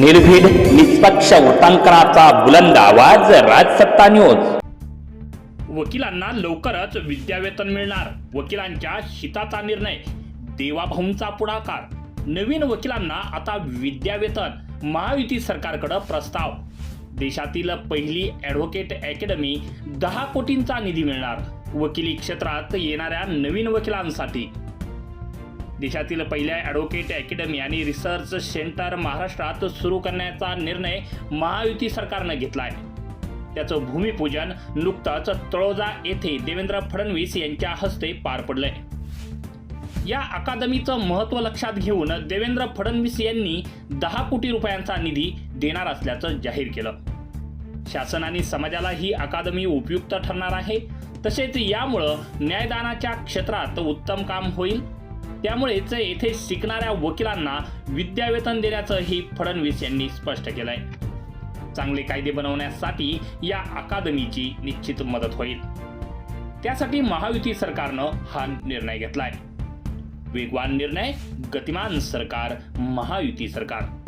निर्भीड निष्पक्ष वृत्तांकनाचा बुलंद आवाज राजसत्ता न्यूज वकिलांना लवकरच विद्यावेतन मिळणार. वकिलांच्या हिताचा निर्णय देवाभाऊंचा पुढाकार. नवीन वकिलांना आता विद्यावेतन महायुती सरकारकडे प्रस्ताव. देशातील पहिली ॲडव्होकेट अकॅडमी दहा कोटींचा निधी मिळणार. वकिली क्षेत्रात येणाऱ्या नवीन वकिलांसाठी देशातील पहिल्या ॲडव्होकेट अकॅडमी आणि रिसर्च सेंटर महाराष्ट्रात सुरू करण्याचा निर्णय महायुती सरकारनं घेतला आहे. त्याचं भूमिपूजन नुकतंच तळोजा येथे देवेंद्र फडणवीस यांच्या हस्ते पार पडलंय. या अकादमीचं महत्त्व लक्षात घेऊन देवेंद्र फडणवीस यांनी दहा कोटी रुपयांचा निधी देणार असल्याचं जाहीर केलं. शासनाने समाजाला ही अकादमी उपयुक्त ठरणार आहे. तसेच यामुळं न्यायदानाच्या क्षेत्रात उत्तम काम होईल. त्यामुळेच येथे शिकणाऱ्या वकिलांना विद्यावेतन देण्याचंही फडणवीस यांनी स्पष्ट केलंय. चांगले कायदे बनवण्यासाठी या अकादमीची निश्चित मदत होईल. त्यासाठी महायुती सरकारनं हा निर्णय घेतलाय. वेगवान निर्णय गतिमान सरकार महायुती सरकार.